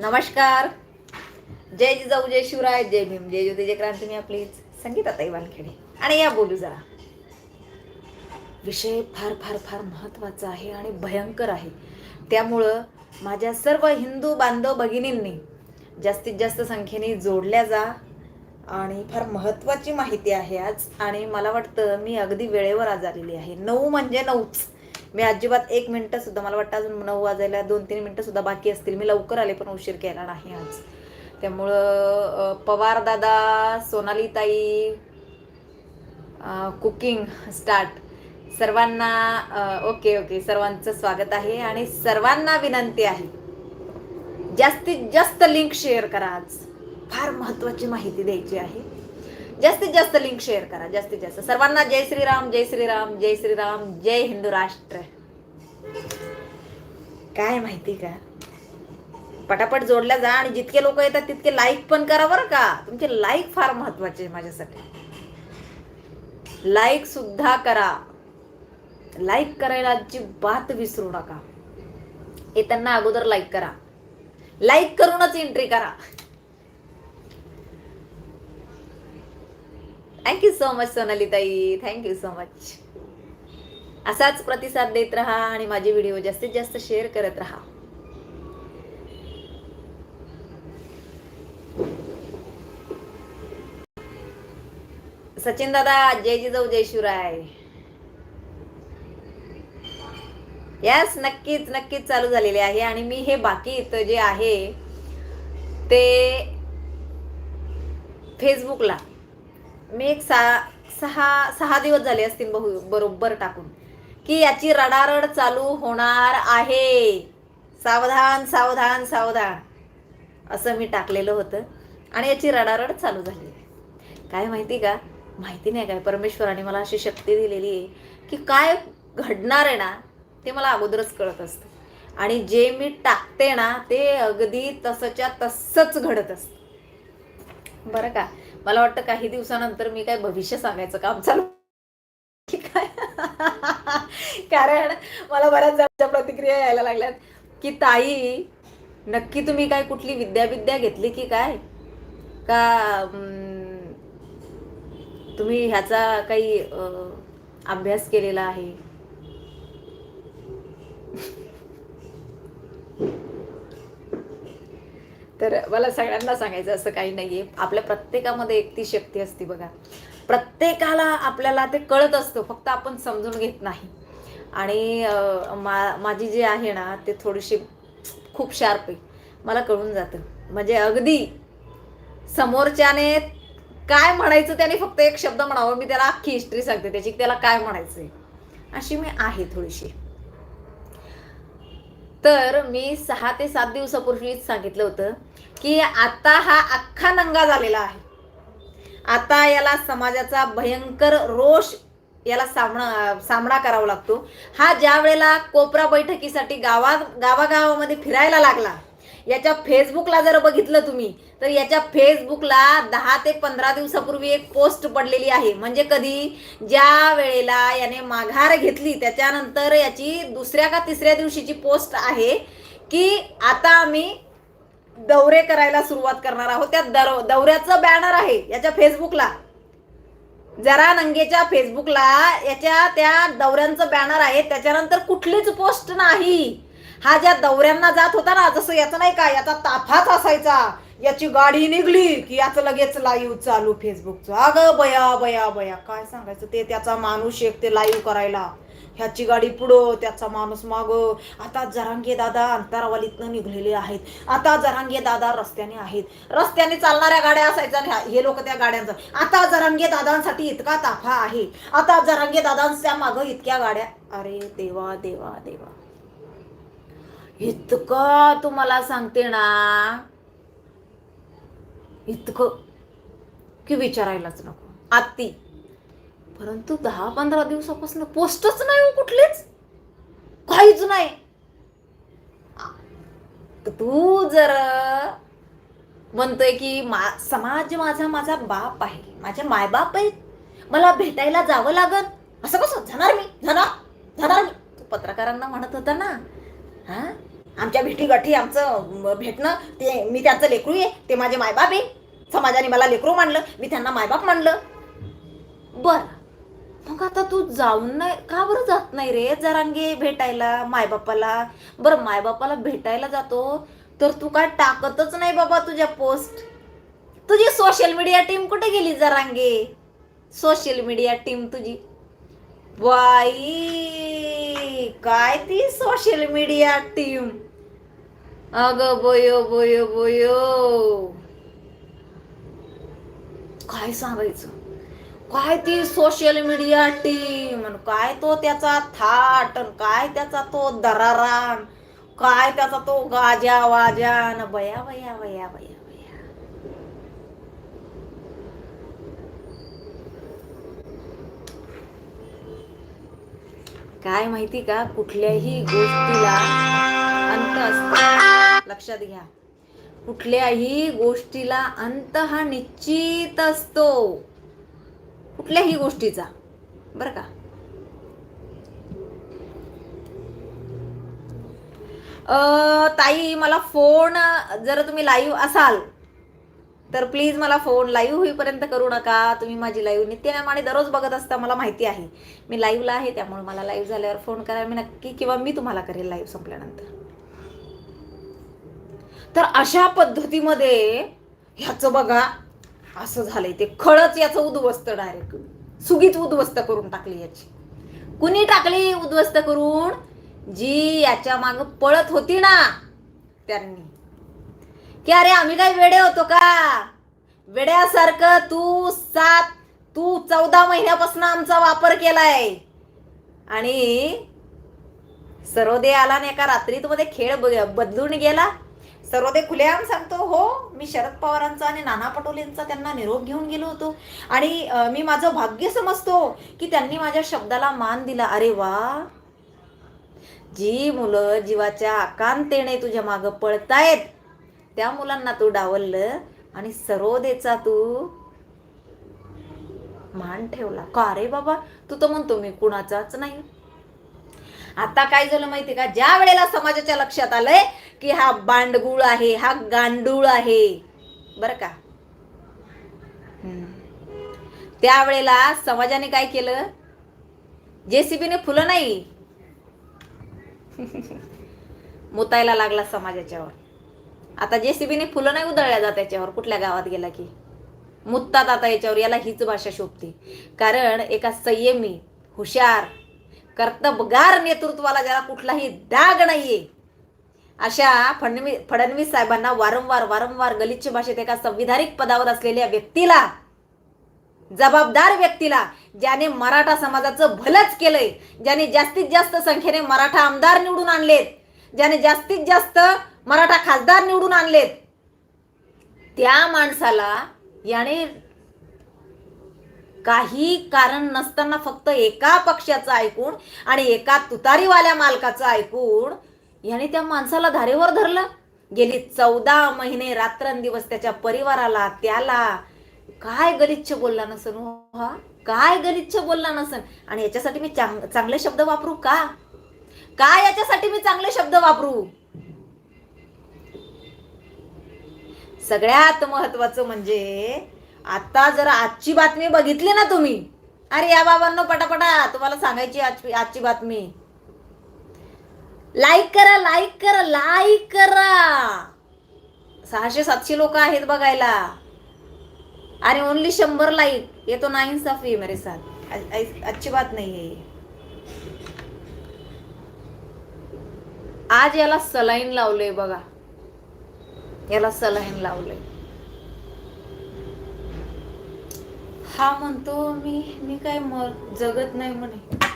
नमस्कार. जय जिजाऊ जय शिवराय जय भीम जय ज्योती जय क्रांती. मी आपलीच संगीताताई वानखेडे. आणि या बोलू जरा. विषय फार फार फार महत्त्वाचा आहे आणि भयंकर आहे. त्यामुळं माझ्या सर्व हिंदू बांधव भगिनींनी जास्तीत जास्त संख्येने जोडल्या जा आणि फार महत्त्वाची माहिती आहे आज. आणि मला वाटतं मी अगदी वेळेवर आज आलेली आहे. नऊ म्हणजे नऊच. मी अजिबात एक मिनटं सुद्धा मला वाटतं अजून नऊ वाजायला दोन तीन मिनटं सुद्धा बाकी असतील. मी लवकर आले पण उशीर केला नाही आज. त्यामुळं पवार दादा सोनाली ताई कुकिंग स्टार्ट. सर्वांना ओके ओके सर्वांचं स्वागत आहे आणि सर्वांना विनंती आहे जास्तीत जास्त लिंक शेअर करा आज. फार महत्वाची माहिती द्यायची आहे. जास्तीत जास्त लिंक शेअर करा जास्तीत जास्त. सर्वांना जय श्रीराम जय श्रीराम जय श्रीराम जय हिंदू राष्ट्र. काय माहिती का? पटापट जोडल्या जा आणि जितके लोक येतात तितके लाईक पण करा बरं का. तुमचे लाईक फार महत्त्वाचे माझ्यासाठी. लाईक सुद्धा करा. लाईक करायला अजिबात विसरू नका. येताना अगोदर लाईक करा. लाईक करूनच एंट्री करा. थँक्यू सो मच सोनाली ताई थँक्यू सो मच असाच प्रतिसाद देत राहा आणि माझे व्हिडिओ जास्तीत जास्त शेअर करत राहा. सचिन दादा जय जिजाऊ जय शिवराय. यस नक्कीच नक्कीच चालू झालेले आहे आणि मी हे बाकी इथं जे आहे ते फेसबुकला मी एक सा सहा सहा दिवस झाले असतील बहु बरोबर टाकून. की याची रडारड चालू होणार आहे. सावधान सावधान सावधान. असं मी टाकलेलं होतं. आणि याची रडारड चालू झाली. आहे काय माहिती का? माहिती नाही काय? परमेश्वराने मला अशी शक्ती दिलेली आहे की काय घडणार आहे ना ते मला अगोदरच कळत असतं. आणि जे मी टाकते ना ते अगदी तसंच्या तसंच घडत असतं. बरं का? मला वाटतं काही दिवसानंतर मी काय भविष्य सांगायचं काम चालू काय? कारण मला बऱ्याच जणांच्या प्रतिक्रिया यायला लागल्यात की ताई नक्की तुम्ही काय कुठली विद्या विद्या घेतली की काय? का तुम्ही ह्याचा काही अभ्यास केलेला आहे? तर मला सगळ्यांना सांगायचं असं काही नाही आहे आपल्या प्रत्येकामध्ये एक ती शक्ती असते बघा. प्रत्येकाला आपल्याला ते कळत असतं फक्त आपण समजून घेत नाही. आणि मा माझी जी आहे ना ते थोडीशी खूप शार्प आहे. मला कळून जातं. म्हणजे अगदी समोरच्याने काय म्हणायचं त्याने फक्त एक शब्द म्हणावं मी त्याला अख्खी हिस्ट्री सांगते. त्याची त्याला काय म्हणायचं आहे अशी मी आहे थोडीशी. तर मी सहा ते सात दिवसापूर्वीच सांगितलं होतं की आता हा अख्खा नंगा झालेला आहे. आता याला समाजाचा भयंकर रोष याला सामना सामना करावा लागतो. हा ज्या वेळेला कोपरा बैठकीसाठी गावात गावागावामध्ये फिरायला लागला याच्या फेसबुकला जर बघितलं तुम्ही तर याच्या फेसबुकला दहा ते पंधरा दिवसापूर्वी एक पोस्ट पडलेली आहे. म्हणजे कधी? ज्या वेळेला याने माघार घेतली त्याच्यानंतर याची दुसऱ्या का तिसऱ्या दिवशीची पोस्ट आहे की आता आम्ही दौरे करायला सुरुवात करणार आहोत. त्या दर दौऱ्याचं बॅनर आहे याच्या फेसबुकला जरा नंगेच्या फेसबुकला याच्या त्या दौऱ्यांचं बॅनर आहे. त्याच्यानंतर कुठलीच पोस्ट नाही. हा ज्या दौऱ्यांना जात होता ना जसं याचं नाही का याचा ताफाच असायचा. याची गाडी निघली की याचं लगेच लाईव्ह चालू फेसबुकचं अगं बया बया बया काय सांगायचं? ते त्याचा माणूस एक ते लाईव्ह करायला. ह्याची गाडी पुढं त्याचा माणूस माग. आता जरांगे दादा अंतरावलीतनं निघलेले आहेत. आता जरांगे दादा रस्त्याने आहेत. रस्त्याने चालणाऱ्या गाड्या असायच्या ह्या- हे लोक त्या गाड्यांचा. आता जरांगे दादांसाठी इतका ताफा आहे. आता जरांगे दादांच्या मागं इतक्या गाड्या. अरे देवा देवा देवा. इतकं तुम्हाला सांगते ना. इतकं की विचारायलाच नको. आत्ती. परंतु दहा पंधरा दिवसापासून पोस्टच नाही हो कुठलीच. काहीच नाही. तू जर म्हणतोय की मा समाज माझा माझा बाप आहे. माझे मायबाप आहेत. मला भेटायला जावं लागत असं कसं? जाणार मी? जाणार? जाणार मी? तू पत्रकारांना म्हणत होता ना. हा? आमच्या भेटीगाठी आमचं भेटणं ते मी त्यांचं लेकरू आहे ते माझे मायबाप आहे. समाजाने मला लेकरू मानलं मी त्यांना मायबाप मानलं. बर. मग आता तू जाऊन नाही का बरं जात नाही रे जरांगे भेटायला मायबापाला? बरं मायबापाला भेटायला जातो तर तू काय टाकतच नाही बाबा तुझ्या पोस्ट. तुझी सोशल मीडिया टीम कुठे गेली जरांगे? सोशल मीडिया टीम तुझी. बाई काय ती सोशल मीडिया टीम अगं बोयो बोयो बोयो. काय सांगायचं? काय ती सोशल मीडिया टीम काय तो त्याचा थाट? अन काय त्याचा तो दरारान? काय त्याचा तो गाजा वाजान बया बया बया बया बया काय माहिती का? कुठल्याही गोष्टीला अंत असतो. लक्षात घ्या. कुठल्याही गोष्टीला अंत हा निश्चित असतो. कुठल्याही गोष्टीचा. बरं का? ताई मला फोन जर तुम्ही लाईव्ह असाल तर प्लीज मला फोन लाईव्ह होईपर्यंत करू नका. तुम्ही माझी लाईव्ह नित्यनेमाने दररोज बघत असता मला माहिती आहे. मी लाईव्हला आहे त्यामुळे मला लाईव्ह झाल्यावर फोन करा. मी नक्की किंवा मी तुम्हाला करेल लाईव्ह संपल्यानंतर. तर अशा पद्धतीमध्ये ह्याचं बघा असं झालंय ते. खळच याचं उद्ध्वस्त डायरेक्ट सुगीच उद्ध्वस्त करून टाकली याची. कुणी टाकली उद्ध्वस्त करून? जी याच्या माग पळत होती ना त्यांनी. की अरे आम्ही काय वेडे होतो का? वेड्यासारखं तू सात तू चौदा महिन्यापासून आमचा वापर केलाय. आणि सरोदे आला नाही एका रात्रीत मध्ये खेळ ब- बदलून गेला. सरोदे खुलेआम सांगतो हो मी शरद पवारांचा आणि नाना पटोलेंचा त्यांना निरोप घेऊन गेलो होतो. आणि मी माझं भाग्य समजतो की त्यांनी माझ्या शब्दाला मान दिला. अरे वा! जी मुलं जीवाच्या आकांतेने तुझ्या मागं पळतायत. त्या मुलांना तू डावललं आणि सरोदेचा तू मान ठेवला. का रे बाबा? तू तर म्हणतो मी कुणाचाच नाही. आता काय झालं माहिती का? ज्या वेळेला समाजाच्या लक्षात आलंय की हा बांडगुळ आहे हा गांडूळ आहे बर का? हम्म. त्यावेळेला समाजाने काय केलं? जेसीबीने फुलं नाही. मुतायला लागला समाजाच्यावर. आता जेसीबीने फुलं नाही उधळल्या जात याच्यावर कुठल्या गावात गेला की? मुत्तात आता याच्यावर याला हीच भाषा शोभते. कारण एका संयमी हुशार कर्तबगार नेतृत्वाला ज्याला कुठलाही डाग नाहीये अशा फडणवीस फडणवीस साहेबांना वारंवार वारंवार गलिच्छ भाषेत एका संविधानिक पदावर असलेल्या व्यक्तीला जबाबदार व्यक्तीला ज्याने मराठा समाजाचं भलंच केलंय ज्याने जास्तीत जास्त संख्येने मराठा आमदार निवडून आणलेत ज्याने जास्तीत जास्त मराठा खासदार निवडून आणलेत. त्या माणसाला याने काही कारण नसताना फक्त एका पक्षाचं ऐकून आणि एका तुतारीवाल्या मालकाचं ऐकून याने त्या माणसाला धारेवर धरलं. गेली चौदा महिने रात्रंदिवस त्याच्या परिवाराला त्याला काय गलिच्छ बोलला नसन हो हा? काय गलिच्छ बोलला नसन? आणि याच्यासाठी मी चांग चांगले शब्द वापरू का? काय याच्यासाठी मी चांगले शब्द वापरू? सगळ्यात महत्वाचं म्हणजे आता जर आजची बातमी बघितली ना तुम्ही अरे या बाबांना पटापटा तुम्हाला सांगायची आजची आजची बातमी. लाईक करा लाईक करा लाईक करा. सहाशे सातशे लोक आहेत बघायला. आणि ओनली शंभर लाईक ये तो नाइंसाफी मेरे साथ अच्छी बात नाही आहे. आज याला सलाईन लावले बघा. याला सलाईन लावले हा म्हणतो मी मी काय मर जगत नाही म्हणे.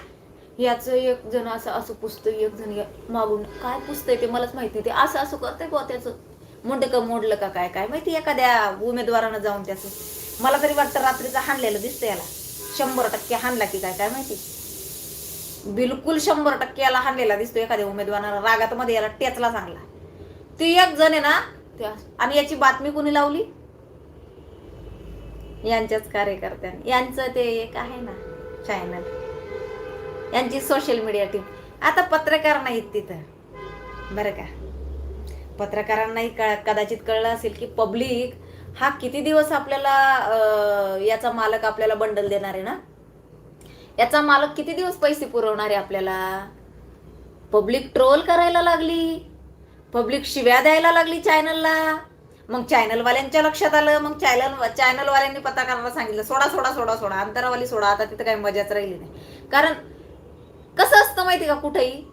याचं एक जण असं असं पुसतंय एक जण मागून. काय पुसतंय ते मलाच माहिती ते असं असं करतंय बा त्याचं. मुंड का मोडलं का काय? काय माहिती एखाद्या उमेदवारानं जाऊन त्याचं. मला तरी वाटतं रात्रीचं हाणलेलं दिसतं याला. शंभर टक्के हाणला की काय? काय माहिती? बिलकुल शंभर टक्के याला हाणलेला दिसतो एखाद्या उमेदवारानं. रागात मध्ये याला टेचला चांगला ती एक जण आहे ना त्या- आणि याची बातमी कोणी लावली? यांच्याच कार्यकर्त्यांनी. यांचं ते एक आहे ना चॅनल यांची सोशल मीडिया टीम आता पत्रकार नाहीत तिथं. बरं का? पत्रकारांनाही कळ कदाचित कळलं असेल की पब्लिक हा किती दिवस आपल्याला याचा मालक आपल्याला बंडल देणार आहे ना? याचा मालक किती दिवस पैसे पुरवणार आहे आपल्याला? पब्लिक ट्रोल करायला लागली. पब्लिक शिव्या द्यायला लागली चॅनलला मग चॅनलवाल्यांच्या लक्षात आलं. मग चॅनल चॅनलवाल्यांनी पत्रकारांना सांगितलं सोडा सोडा सोडा सोडा. अंतरावाली सोडा. आता तिथं काही मजाच राहिली नाही. कारण कसं असतं माहिती का कुठेही?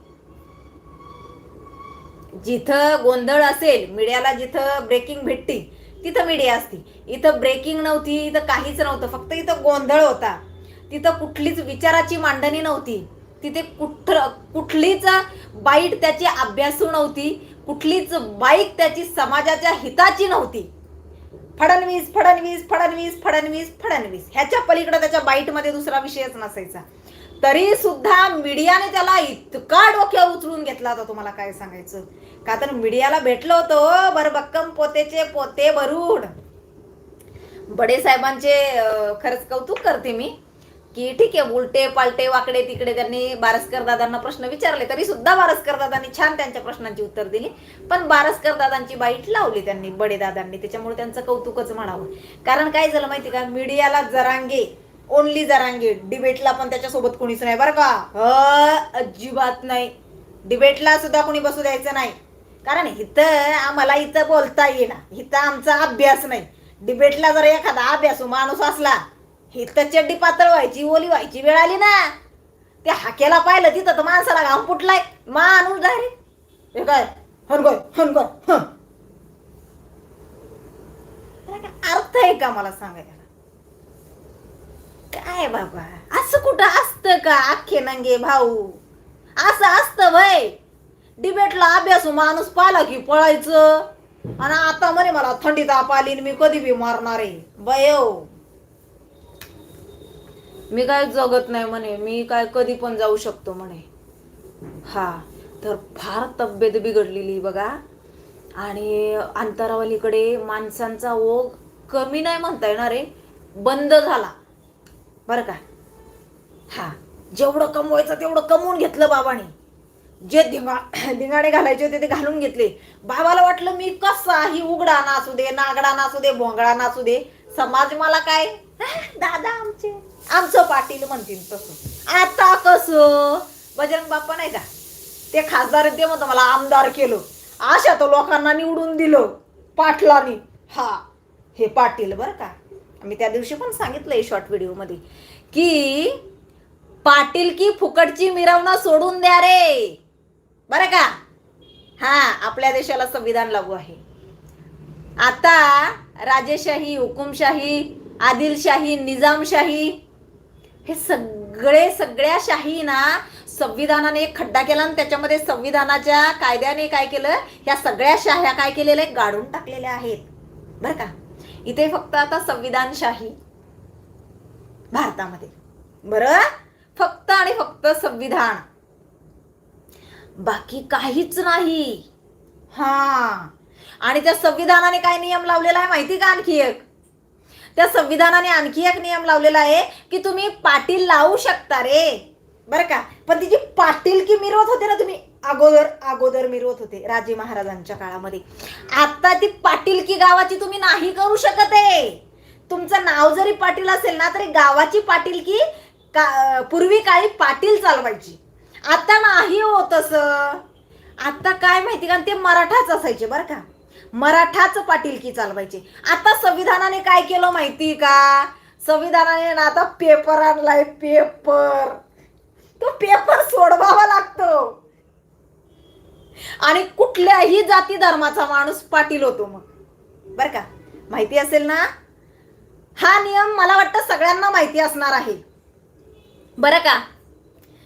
जिथं गोंधळ असेल मीडियाला जिथं ब्रेकिंग भेटती तिथं मीडिया असते. इथं ब्रेकिंग नव्हती इथं काहीच नव्हतं. फक्त इथं गोंधळ होता. तिथं कुठलीच विचाराची मांडणी नव्हती. तिथे कुठ कुठलीच बाईट त्याची अभ्यासू नव्हती. कुठलीच बाईक त्याची समाजाच्या हिताची नव्हती. फडणवीस फडणवीस फडणवीस फडणवीस फडणवीस. ह्याच्या पलीकडे त्याच्या बाईटमध्ये दुसरा विषयच नसायचा. तरी सुद्धा मीडियाने त्याला इतका डोक्यावर उचलून घेतला होता तुम्हाला काय सांगायचं? का तर मीडियाला भेटलं होतं हो, बरबक्कम पोतेचे पोते भरून बडे साहेबांचे खरंच कौतुक करते मी. की ठीक आहे उलटे पालटे वाकडे तिकडे त्यांनी बारसकर दादांना प्रश्न विचारले तरी सुद्धा बारसकर दादांनी छान त्यांच्या प्रश्नांची उत्तर दिली. पण बारसकर दादांची बाईट लावली त्यांनी बडे दादांनी. त्याच्यामुळे त्यांचं कौतुकच म्हणावं. कारण काय झालं माहिती का? मीडियाला जरांगे ओनली जरांगे. डिबेटला पण त्याच्यासोबत कोणीच नाही बरं का? ह, अजिबात नाही. डिबेटला सुद्धा कोणी बसू द्यायचं नाही. कारण इथं आम्हाला इथं बोलता येईना. इथं आमचा अभ्यास नाही. डिबेटला जर एखादा अभ्यासू माणूस असला इथं चड्डी पातळ व्हायची ओली व्हायची वेळ आली ना. त्या हाकेला पाहिलं तिथं तर माणसाला घाम फुटलाय. माणूस धारे हे काय? हनगोय हनगोय अर्थ आहे का मला सांगायला? काय बाबा? असं कुठं असतं का अख्खे नंगे भाऊ? असं असतं भय डिबेटला अभ्यासू माणूस पाला की पळायचं. आणि आता म्हणे मला थंडी ताप आली आणि मी कधी बी मारणार आहे. बयो मी काय जगत नाही म्हणे मी काय कधी पण जाऊ शकतो म्हणे. हा तर फार तब्येत बिघडलेली बघा. आणि अंतरावलीकडे माणसांचा ओघ कमी नाही म्हणता येणार आहे बंद झाला. बरं का? हा जेवढं कमवायचं तेवढं कमवून घेतलं बाबाने. जे धिंगा धिंगाणे घालायचे होते ते घालून घेतले. बाबाला वाटलं मी कसाही उघडा नासू दे नागडा नासू दे भोंगडा नासू दे. समाज मला काय दादा आमचे. आमचं पाटील म्हणतील तसं. आता कसं? बजरंग बाप्पा नाही का? ते खासदार ते म्हणतो मला आमदार केलं. अशा तो लोकांना निवडून दिलं पाटलानी. हा. हे पाटील बरं का? मी त्या दिवशी पण सांगितलंय शॉर्ट व्हिडिओमध्ये की पाटील की फुकटची मिरवणं सोडून द्या रे. बरं का? हा आपल्या देशाला संविधान लागू आहे. आता राजेशाही हुकुमशाही आदिलशाही निजामशाही हे सगळे सगळ्या शाही ना संविधानाने एक खड्डा केला आणि त्याच्यामध्ये संविधानाच्या कायद्याने काय केलं? ह्या सगळ्या शाह्या काय केलेल्या आहेत? गाडून टाकलेल्या आहेत. बरं का? इथे फक्त आता संविधानशाही भारतामध्ये. बरं? फक्त आणि फक्त संविधान. बाकी काहीच नाही. हा. आणि त्या संविधानाने काय नियम लावलेला आहे माहिती का आणखी एक? त्या संविधानाने आणखी एक नियम लावलेला आहे की तुम्ही पाटील लावू शकता रे. बरं का? पण तिची पाटील की मिरवत होते ना तुम्ही अगोदर अगोदर मिरवत होते राजे महाराजांच्या काळामध्ये. आता ती पाटील की गावाची तुम्ही नाही करू शकत आहे. तुमचं नाव जरी पाटील असेल ना तरी गावाची पाटील की का पूर्वी काळी पाटील चालवायची. आता नाही होत असं आता काय माहिती का ते मराठाच असायचे बरं का? मराठाच पाटीलकी चालवायचे? आता संविधानाने काय केलं माहिती का? संविधानाने ना आता पेपर आणलाय पेपर तो पेपर सोडवावा लागतो. आणि कुठल्याही जाती धर्माचा माणूस पाटील होतो मग. बर का? माहिती असेल ना? हा नियम मला वाटतं सगळ्यांना माहिती असणार आहे. बरं का?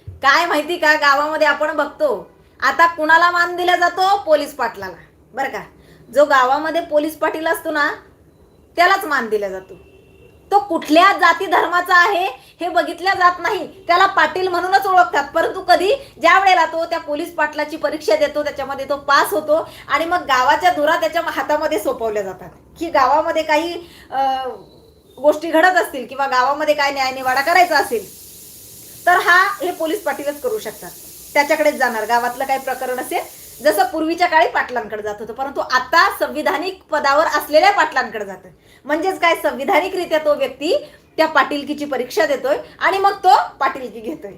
काय माहिती का? गावामध्ये आपण बघतो आता कुणाला मान दिला जातो? पोलीस पाटलाला. बरं का? जो गावामध्ये पोलीस पाटील असतो ना त्यालाच मान दिला जातो. तो कुठल्या जाती धर्माचा आहे हे बघितल्या जात नाही. त्याला पाटील म्हणूनच ओळखतात. परंतु कधी ज्या वेळेला तो त्या पोलीस पाटलाची परीक्षा देतो त्याच्यामध्ये तो पास होतो आणि मग गावाच्या धुरा त्याच्या हातामध्ये सोपवल्या जातात. की गावामध्ये काही गोष्टी घडत असतील किंवा गावामध्ये काय न्यायनिवाडा करायचा असेल तर हा हे पोलीस पाटीलच करू शकतात. त्याच्याकडेच जाणार. गावातलं काही प्रकरण असेल जसं पूर्वीच्या काळी पाटलांकडे जात होतं परंतु आता संविधानिक पदावर असलेल्या पाटलांकडे जातं. म्हणजेच काय? संविधानिकरित्या तो व्यक्ती त्या पाटीलकीची परीक्षा देतोय आणि मग तो पाटीलकी घेतोय.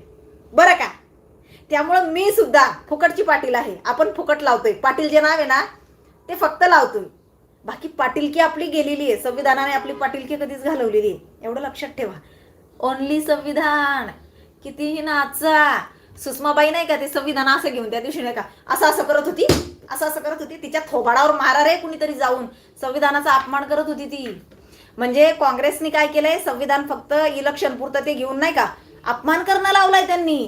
बरं का? त्यामुळं मी सुद्धा फुकटची पाटील आहे. आपण फुकट लावतोय. पाटील जे नाव आहे ना ते फक्त लावतोय. बाकी पाटीलकी आपली गेलेली आहे. संविधानाने आपली पाटीलकी कधीच घालवलेली आहे. एवढं लक्षात ठेवा. ओनली संविधान. कितीही नाचा. सुषमाबाई नाही का ते संविधान असं घेऊन त्या दिवशी नाही का असं असं करत होती? असं असं करत होती. तिच्या थोबाडावर मारा रे कुणीतरी जाऊन. संविधानाचा अपमान करत होती ती. म्हणजे काँग्रेसनी काय केलंय? संविधान फक्त इलेक्शन पुरतं ते घेऊन नाही का अपमान करणं लावलाय त्यांनी.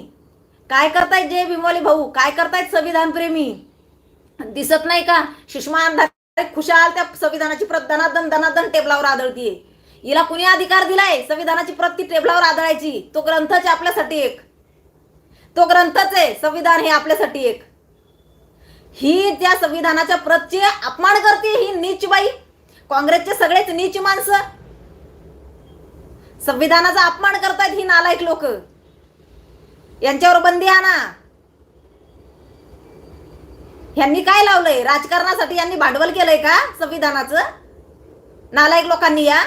काय करतायत जय भीमवाली भाऊ? काय करतायत संविधान प्रेमी? दिसत नाही का? सुषमा अंधारे खुशाल त्या संविधानाची प्रत दनादन दनादन टेबलावर आदळतीये. हिला कुणी अधिकार दिलाय? संविधानाची प्रत ती टेबलावर आदळायची. तो ग्रंथच आपल्यासाठी एक. तो ग्रंथच आहे संविधान हे आपल्यासाठी एक. ही त्या संविधानाच्या प्रतचे अपमान करते ही नीच बाई. काँग्रेसचे सगळेच नीच माणसं. संविधानाचा अपमान करतायत ही नालायक लोक. यांच्यावर बंदी आणा यांनी काय लावलंय? राजकारणासाठी यांनी भांडवल केलंय का संविधानाचं? नालायक लोकांनी या.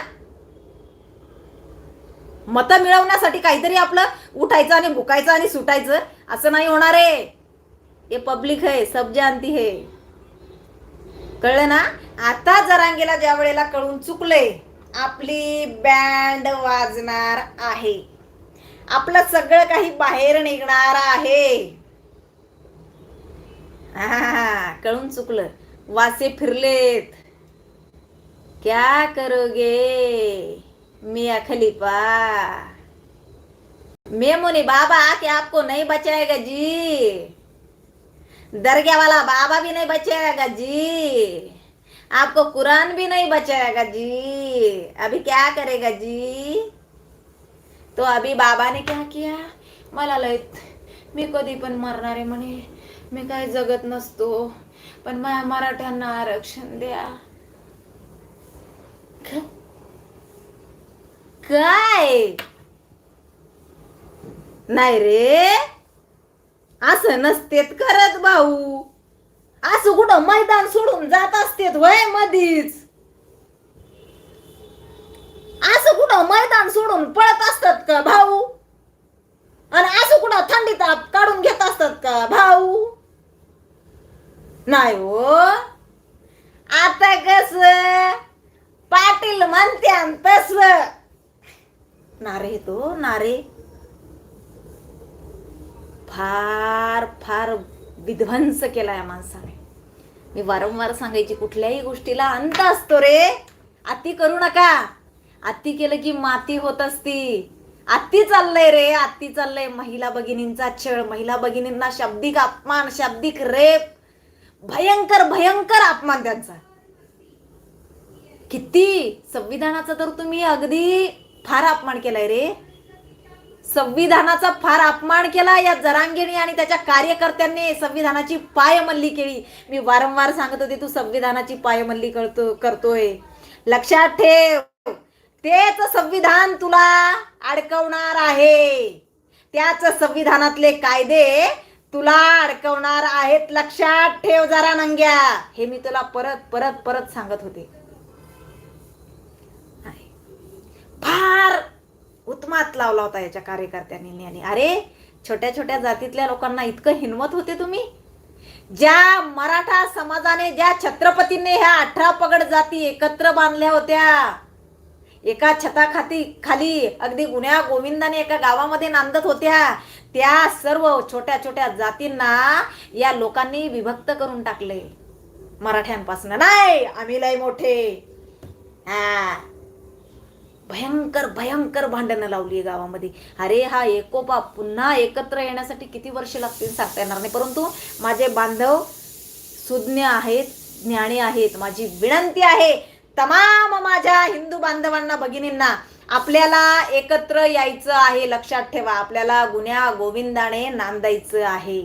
मतं मिळवण्यासाठी काहीतरी आपलं उठायचं आणि भुकायचं आणि सुटायचं असं नाही होणार आहे. हे पब्लिक आहे सब जानती हे कळलं ना? आता जरांगेला ज्या वेळेला कळून चुकले आपली बँड वाजणार आहे. आपलं सगळं काही बाहेर निघणार आहे. हा कळून चुकलं. वासे फिरलेत. क्या करोगे? मिया खलीफा। मेमुनी बाबा आके आपको नहीं बचाएगा जी। दरगाह वाला बाबा भी नहीं बचाएगा जी। आपको कुरान भी नहीं बचाएगा जी। अभी क्या करेगा जी? तो अभी बाबा ने क्या किया? मला लयत मी कधी पण मरणार आहे म्हणे. मी काय जगत नसतो पण मराठ्यांना आरक्षण द्या. काय? नाही रे. असं नसतेत करत भाऊ. असं कुठं मैदान सोडून जात असतेत वय मधीच. असं कुठं मैदान सोडून पळत असतात का भाऊ? आणि असं कुठं थंडी ताप काढून घेत असतात का भाऊ? नाही हो. आता कस? पाटील म्हणत्या तस. नारे तो हो, नारे. फार फार विध्वंस केला या माणसाने. मी वारंवार सांगायची कुठल्याही गोष्टीला अंत असतो रे. अति करू नका. अति केलं की माती होत असती. अति चाललंय रे अति चाललंय. महिला भगिनींचा छळ महिला भगिनींना शाब्दिक अपमान शाब्दिक रेप. भयंकर भयंकर अपमान त्यांचा. किती संविधानाचा तर तुम्ही अगदी फार अपमान केलाय रे. संविधानाचा फार अपमान केला या जरांगेने आणि त्याच्या कार्यकर्त्यांनी. संविधानाची पायमल्ली केली. मी वारंवार सांगत होते तू संविधानाची पायमल्ली करतो करतोय. लक्षात ठेव. तेच संविधान तुला अडकवणार आहे. त्याच संविधानातले कायदे तुला अडकवणार आहेत. लक्षात ठेव जरा नंग्या. हे मी तुला परत परत परत सांगत होते. फार उत्मात लावला होता याच्या कार्यकर्त्यांनी आणि अरे छोट्या छोट्या जातीतल्या लोकांना इतकं हिनवत होते तुम्ही? ज्या मराठा समाजाने ज्या छत्रपतींनी ह्या अठरा पगड जाती एकत्र बांधल्या होत्या एका छताखाती खाली अगदी गुन्ह्या गोविंदाने एका गावामध्ये नांदत होत्या त्या सर्व छोट्या छोट्या जातींना या लोकांनी विभक्त करून टाकले. मराठ्यांपासून. नाही आम्ही लय मोठे. हा. भयंकर भयंकर भांडणं लावली आहे गावामध्ये. अरे हा एकोपा पुन्हा एकत्र येण्यासाठी किती वर्ष लागतील सांगता येणार नाही. परंतु माझे बांधव सुज्ञ आहेत ज्ञानी आहेत. माझी विनंती आहे तमाम माझ्या हिंदू बांधवांना भगिनींना आपल्याला एकत्र यायचं आहे लक्षात ठेवा. आपल्याला गुन्ह्या गोविंदाने नांदायचं आहे.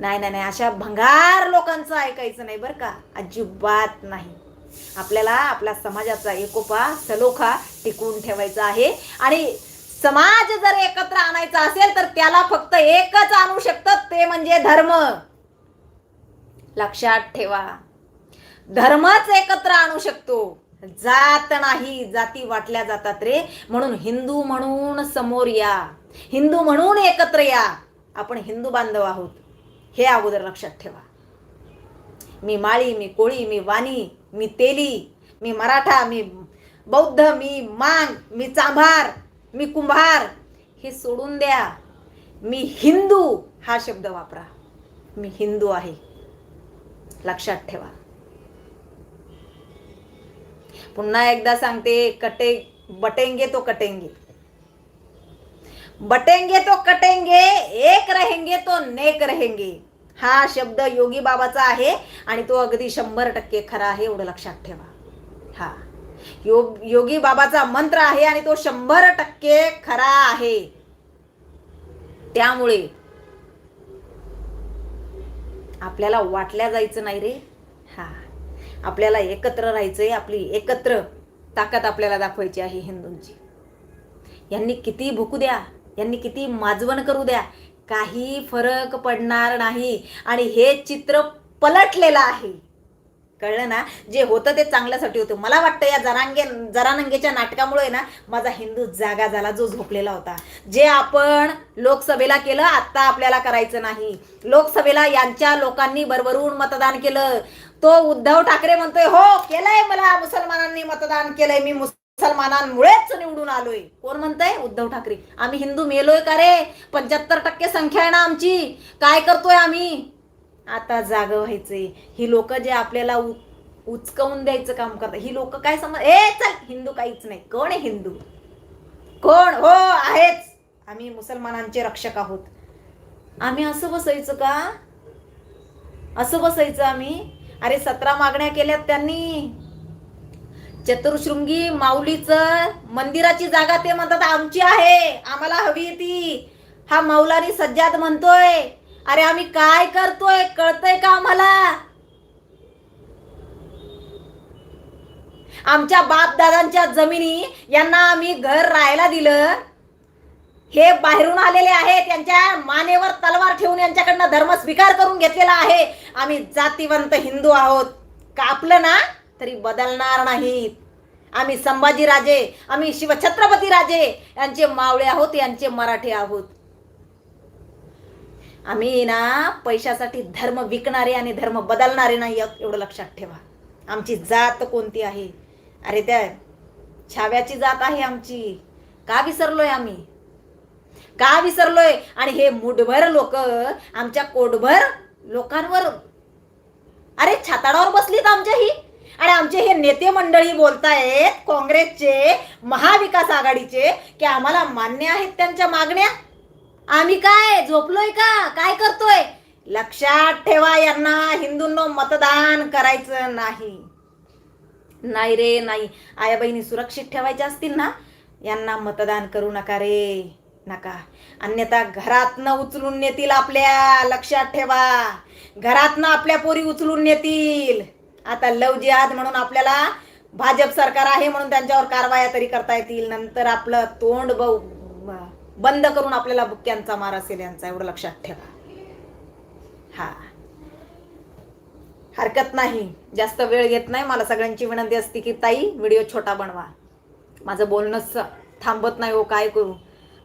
नाही नाही नाही. अशा भंगार लोकांचं ऐकायचं नाही बरं का? अजिबात नाही. आपल्याला आपल्या समाजाचा एकोपा सलोखा टिकवून ठेवायचा आहे. आणि समाज जर एकत्र आणायचा असेल तर त्याला फक्त एकच आणू शकतं ते म्हणजे धर्म. लक्षात ठेवा. धर्मच एकत्र आणू शकतो. जात नाही जाती वाटल्या जातात रे. म्हणून हिंदू म्हणून समोर या. हिंदू म्हणून एकत्र या. आपण हिंदू बांधव आहोत. हे अगोदर लक्षात ठेवा. मी माळी मी कोळी मी वाणी मी तेली मी मराठा मी बौद्ध मी मांग मी चांभार मी कुंभार हे सोडून द्या. मी हिंदू हा शब्द वापरा. मी हिंदू आहे. लक्षात ठेवा. पुन्हा एकदा सांगते कटे बटेंगे तो कटेंगे. बटेंगे तो कटेंगे एक रहेंगे तो नेक रहेंगे. हा शब्द योगी बाबाचा आहे आणि तो अगदी शंभर टक्के खरा आहे एवढं लक्षात ठेवा. हा. योग योगी बाबाचा मंत्र आहे आणि तो शंभर टक्के खरा आहे. त्यामुळे आपल्याला वाटल्या जायचं नाही रे. हा. आपल्याला एकत्र राहायचंय आपली एकत्र ताकद आपल्याला दाखवायची आहे हिंदूंची. यांनी किती भुकू द्या यांनी किती माजवण करू द्या काही फरक पडणार नाही. आणि हे चित्र पलटलेलं आहे. कळलं ना? जे होतं ते चांगल्यासाठी होतं. मला वाटतं या जरांगे जरानंगेच्या नाटकामुळे ना माझा हिंदू जागा झाला जो झोपलेला होता. जे आपण लोकसभेला केलं आत्ता आपल्याला करायचं नाही. लोकसभेला यांच्या लोकांनी भरभरून मतदान केलं. तो उद्धव ठाकरे म्हणतोय हो केलंय मला मुसलमानांनी मतदान केलंय मी मुसलमानांमुळेच निवडून आलोय. कोण म्हणतंय? उद्धव ठाकरे. आम्ही हिंदू मेलोय का रे? पंच्याहत्तर टक्के संख्या आहे ना आमची. काय करतोय आम्ही? आता जाग व्हायचंय. ही लोक जे आपल्याला उचकवून द्यायचं काम करतात ही लोक काय समज ए चल हिंदू काहीच नाही. कोण आहे हिंदू? कोण? हो आहेच. आम्ही मुसलमानांचे रक्षक आहोत. आम्ही असं बसायचं का? असं बसायचं आम्ही? अरे सतरा मागण्या केल्यात त्यांनी. चतुर्शृंगी माऊलीचं मंदिराची जागा ते म्हणतात आमची आहे आम्हाला हवी ती. हा मौलानी सज्जाद म्हणतोय अरे आम्ही काय करतोय कळतय का आम्हाला? आमच्या बाप दादांच्या जमिनी यांना आम्ही घर राहायला दिलं. हे बाहेरून आलेले आहेत त्यांच्या मानेवर तलवार ठेवून यांच्याकडनं धर्म स्वीकार करून घेतलेला आहे. आम्ही जातीवंत हिंदू आहोत. कापलं ना तरी बदलणार नाहीत. आम्ही संभाजी राजे आम्ही शिवछत्रपती राजे यांचे मावळे आहोत यांचे मराठे आहोत. आम्ही ना पैशासाठी धर्म विकणारे आणि धर्म बदलणारे नाही एवढं लक्षात ठेवा. आमची जात कोणती आहे? अरे त्या छाव्याची जात आहे आमची. का विसरलोय आम्ही? का विसरलोय? आणि हे मुठभर लोक आमच्या कोटभर लोकांवर अरे छाताडावर बसलीत आमच्या ही आणि आमचे हे नेते मंडळी बोलतायत काँग्रेसचे महाविकास आघाडीचे की आम्हाला मान्य आहेत त्यांच्या मागण्या. आम्ही काय झोपलोय का? काय करतोय? लक्षात ठेवा यांना हिंदूंनो मतदान करायचं नाही. नाही रे नाही. आया बहिणी सुरक्षित ठेवायच्या असतील ना? यांना मतदान करू नका रे नका. अन्यथा घरातनं उचलून नेतील आपल्या लक्षात ठेवा. घरातनं आपल्या पोरी उचलून नेतील. आता लव जिहाद म्हणून आपल्याला भाजप सरकार आहे म्हणून त्यांच्यावर कारवाया तरी करता येतील. नंतर आपलं तोंड बंद करून आपल्याला बुक्क्यांचा मार असेल यांचा एवढं लक्षात ठेवा. हा. हरकत नाही. जास्त वेळ घेत नाही. मला सगळ्यांची विनंती असते की ताई व्हिडिओ छोटा बनवा. माझं बोलणंच थांबत नाही हो काय करू?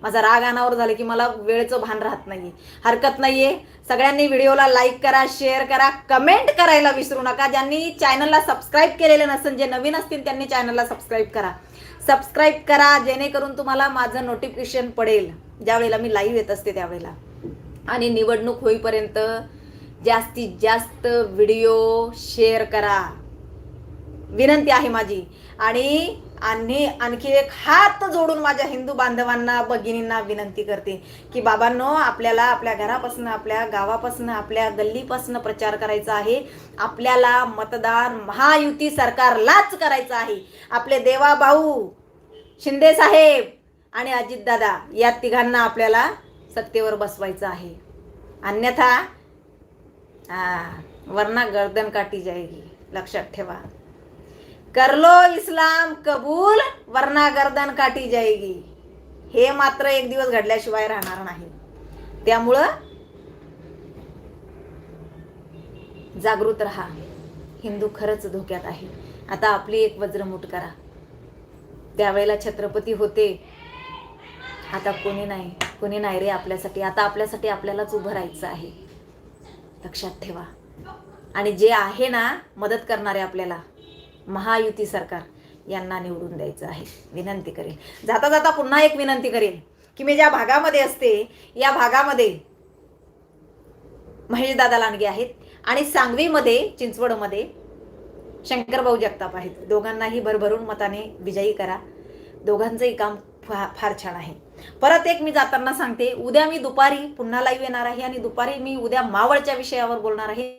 माझा राग अनावर झालं की मला वेळेचं भान राहत नाही हरकत नाहीये. सगळ्यांनी व्हिडिओला लाईक करा शेअर करा कमेंट करायला विसरू नका. ज्यांनी चॅनलला सबस्क्राईब केलेलं नसेल जे नवीन असतील त्यांनी चॅनलला सबस्क्राईब करा. सबस्क्राईब करा जेणेकरून तुम्हाला माझं नोटिफिकेशन पडेल. ज्यावेळेला मी लाईव्ह येत असते त्यावेळेला. आणि निवडणूक होईपर्यंत जास्तीत जास्त व्हिडिओ शेअर करा. विनंती आहे माझी. आणि आणि आणखी एक हात जोडून माझ्या हिंदू बांधवांना भगिनींना विनंती करते की बाबांनो आपल्याला आपल्या घरापासून आपल्या गावापासून आपल्या गल्लीपासून प्रचार करायचा आहे. आपल्याला मतदान महायुती सरकारलाच करायचं आहे. आपले देवा भाऊ शिंदे साहेब आणि अजितदादा या तिघांना आपल्याला सत्तेवर बसवायचं आहे. अन्यथा हा वरना गर्दन काटी जायगी लक्षात ठेवा. कर लो इस्लाम कबूल वरना गर्दन काटी जाएगी. हे मात्र एक दिवस घडल्याशिवाय राहणार नाही. त्यामुळं जागृत राहा. हिंदू खरंच धोक्यात आहे. आता आपली एक वज्रमूठ करा. त्यावेळेला छत्रपती होते. आता कोणी नाही कोणी नाही रे आपल्यासाठी. आता आपल्यासाठी आपल्यालाच उभं राहायचं आहे. लक्षात ठेवा. आणि जे आहे ना मदत करणारे आपल्याला. महायुती सरकार यांना निवडून द्यायचं आहे. विनंती करेल जाता जाता पुन्हा एक विनंती करेल की मी ज्या भागामध्ये असते या भागामध्ये महेशदादा लांडगे आहेत आणि सांगवीमध्ये चिंचवडमध्ये शंकरभाऊ जगताप आहेत. दोघांनाही भरभरून मताने विजयी करा. दोघांचंही काम फा फार छान आहे. परत एक मी जाताना सांगते उद्या मी दुपारी पुन्हा लाईव्ह येणार आहे आणि दुपारी मी उद्या मावळच्या विषयावर बोलणार आहे.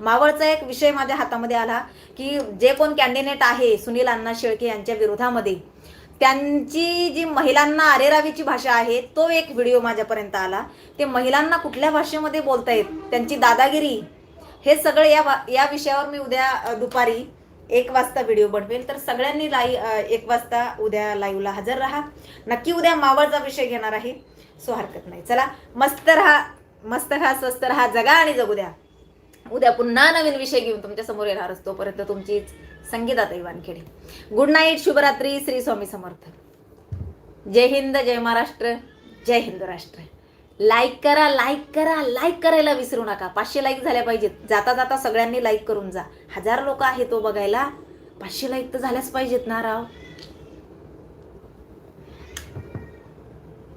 मावळचा एक विषय माझ्या हातामध्ये आला की जे कोण कॅन्डिडेट आहे सुनील अण्णा शेळके यांच्या विरोधामध्ये त्यांची जी महिलांना अरेरावीची भाषा आहे तो एक व्हिडिओ माझ्यापर्यंत आला. ते महिलांना कुठल्या भाषेमध्ये बोलतायत त्यांची दादागिरी हे सगळं या या विषयावर मी उद्या दुपारी एक वाजता व्हिडिओ बनवेल. तर सगळ्यांनी लाई एक वाजता उद्या लाईव्हला हजर राहा. नक्की उद्या मावळचा विषय घेणार आहे. सो हरकत नाही. चला मस्त राहा मस्त राहा स्वस्त राहा जगा आणि जगू द्या. उद्या पुन्हा नवीन विषय घेऊन तुमच्यासमोर येणार असतो. पर्यंत तुमचीच संगीताताई वानखेडे. गुड नाईट शुभरात्री श्री स्वामी समर्थ. जय हिंद जय महाराष्ट्र जय हिंद राष्ट्र. लाईक करा लाईक करा लाईक करायला विसरू नका. पाचशे लाईक झाल्या पाहिजेत. जाता जाता सगळ्यांनी लाईक करून जा. हजार लोक आहेत तो बघायला. पाचशे लाईक तर झाल्याच पाहिजेत ना राव.